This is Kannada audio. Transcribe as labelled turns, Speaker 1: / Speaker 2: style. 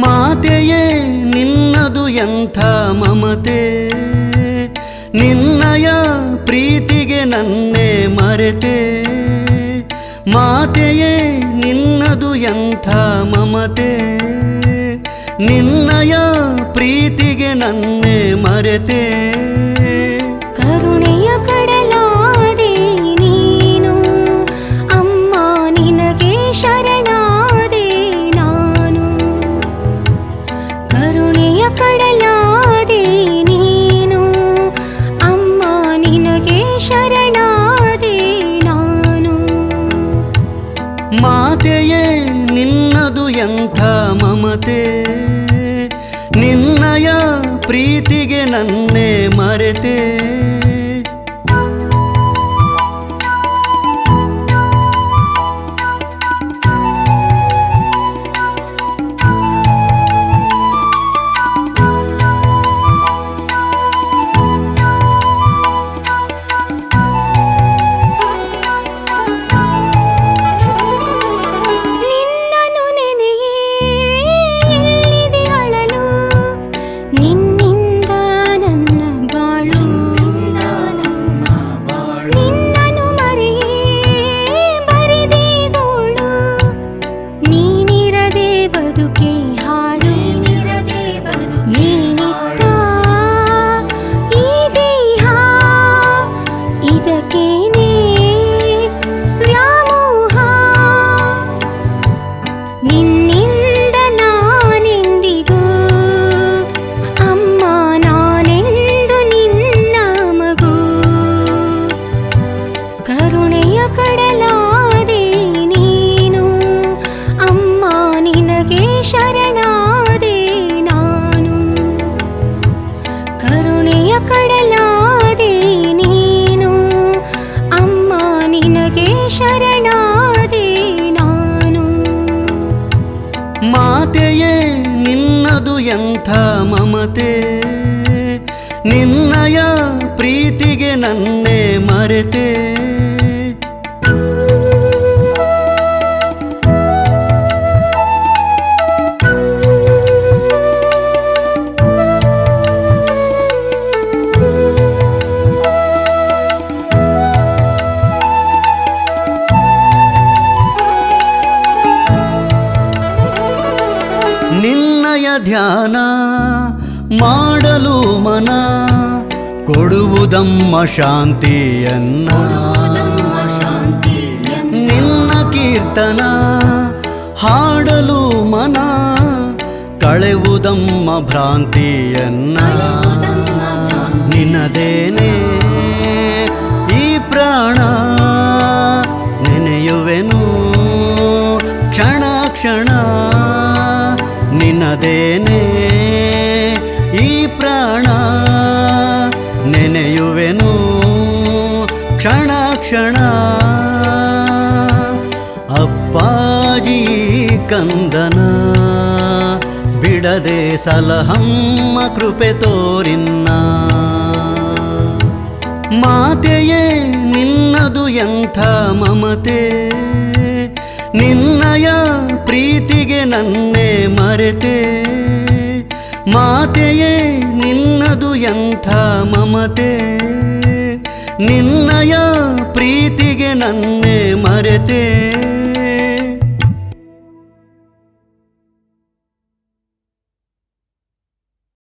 Speaker 1: ಮಾತೆಯೇ, ನಿನ್ನದು ಎಂಥ ಮಮತೆ? ನಿನ್ನಯ ಪ್ರೀತಿಗೆ ನನ್ನೇ ಮರೆತೆ? ಮಾತೆಯೇ, ನಿನ್ನದು ಎಂಥ ಮಮತೆ? ನಿನ್ನಯ ಪ್ರೀತಿಗೆ ನನ್ನೇ ಮರೆತೆ? ಮಮತೆ ನಿನ್ನಯ ಪ್ರೀತಿಗೆ ನನ್ನೇ ಮರೆತೆ.
Speaker 2: ಬದುಕೆ ಹಾಳು ವ್ಯಾಮೋಹ. ನಿನ್ನಿಂದ ನಾನೆಂದಿಗೂ ಅಮ್ಮ ನಾನೆಂದು ನಿನ್ನ ಮಗು. ಕರುಣೆಯ ಕಡಲಾದೆ
Speaker 1: ಮಮತೆ ನಿನ್ನಯ ಪ್ರೀತಿಗೆ ನನ್ನೇ ಮರೆತೆ. ನಿನ್ನಯ ಧ್ಯಾನ ಮಾಡಲು ಮನ ಕೊಡುವುದಮ್ಮ ಶಾಂತಿಯನ್ನ. ನಿನ್ನ ಕೀರ್ತನ ಹಾಡಲು ಮನ ಕಳೆವುದಮ್ಮ ಭ್ರಾಂತಿಯನ್ನ. ನಿನ್ನದೇನೇ ಈ ಪ್ರಾಣ ನೆನೆಯುವೆನು. ಕ್ಷಣ ಕ್ಷಣ ಅಪ್ಪಾಜಿ ಕಂದನ ಬಿಡದೆ ಸಲಹಮ್ಮ ಕೃಪೆ ತೋರಿನ್ನ. ಮಾತೆಯೇ, ನಿನ್ನದು ಎಂಥ ಮಮತೆ? ನಿನ್ನಯ ಪ್ರೀತಿಗೆ ನನ್ನೇ ಮರೆತೆ? ಮಾತೆಯೇ ಎಂಥ ಮಮತೆ? ನಿನ್ನಯ ಪ್ರೀತಿಗೆ ನನ್ನೇ ಮರೆತೆ?